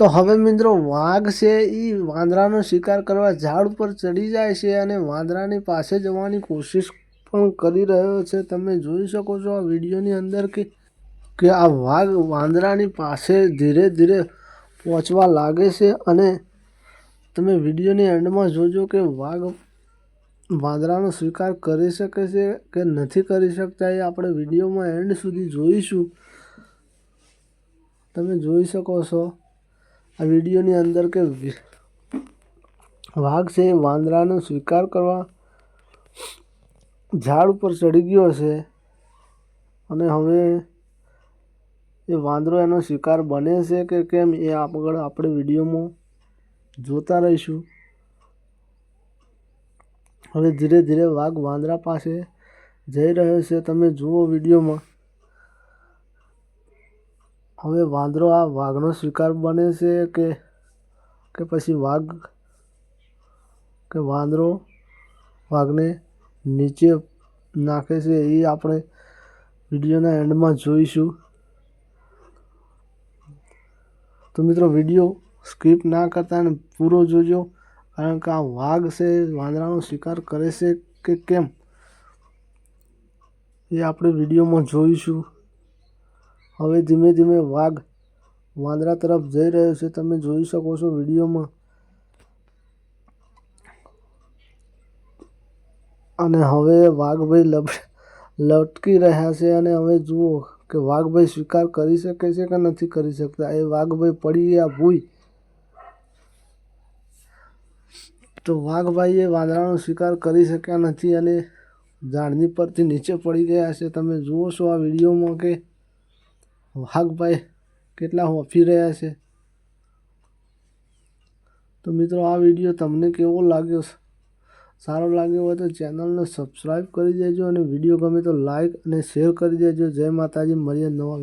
તો હવે મિત્રો વાઘ છે એ વાંદરાનો શિકાર કરવા ઝાડ ઉપર ચડી જાય છે અને વાંદરાની પાસે જવાની કોશિશ પણ કરી રહ્યો છે. તમે જોઈ શકો છો આ વિડીયોની અંદર કે કે આ વાઘ વાંદરાની પાસે ધીરે ધીરે પહોંચવા લાગે છે અને તમે વિડીયોની એન્ડમાં જોજો કે વાઘ વાંદરાનો સ્વીકાર કરી શકે છે કે નથી કરી શકતા એ આપણે વિડીયોમાં એન્ડ સુધી જોઈશું. તમે જોઈ શકો છો. આ વિડીયોની અંદર કે વાઘ છે વાંદરાનો સ્વીકાર કરવા ઝાડ ઉપર ચડી ગયો છે અને હવે એ વાંદરો એનો શિકાર બને છે કે કેમ એ આગળ આપણે વિડીયોમાં જોતા રહીશું. હવે ધીરે ધીરે વાઘ વાંદરા પાસે જઈ રહ્યો છે. તમે જુઓ વિડીયોમાં. હવે વાંદરો આ વાઘનો શિકાર બને છે કે કે પછી વાઘ, કે વાંદરો વાઘને નીચે નાખે છે એ આપણે વિડીયોના એન્ડમાં જોઈશું. તો મિત્રો વીડિયો સ્કીપ ના કરતા અને પૂરો જોજો, કારણ કે આ વાઘ છે, વાંદરાનો શિકાર કરે છે કે કેમ એ આપણે વિડીયોમાં જોઈશું. હવે ધીમે ધીમે વાઘ વાંદરા તરફ જઈ રહ્યો છે. તમે જોઈ શકો છો વિડીયોમાં. અને હવે વાઘભાઈ લપ, લટકી રહ્યા છે અને હવે જુઓ કે વાઘભાઈ સ્વીકાર કરી શકે છે કે નથી કરી શકતા. એ વાઘભાઈ પડી ગયા ભૂઈ. તો વાઘભાઈએ વાંદરાનો શિકાર કરી શક્યા નથી અને ઝાડની પરથી નીચે પડી ગયા છે. તમે જુઓ છો આ વિડીયોમાં કે વાઘભાઈ કેટલા હોફી રહ્યા છે? તો મિત્રો, આ વીડિયો તમને કેવો લાગ્યો? સારો લાગ્યો હોય તો ચેનલને સબસ્ક્રાઈબ કરી દેજો અને વીડિયો ગમે તો લાઈક અને શેર કરી દેજો. જય માતાજી, મળીએ નવા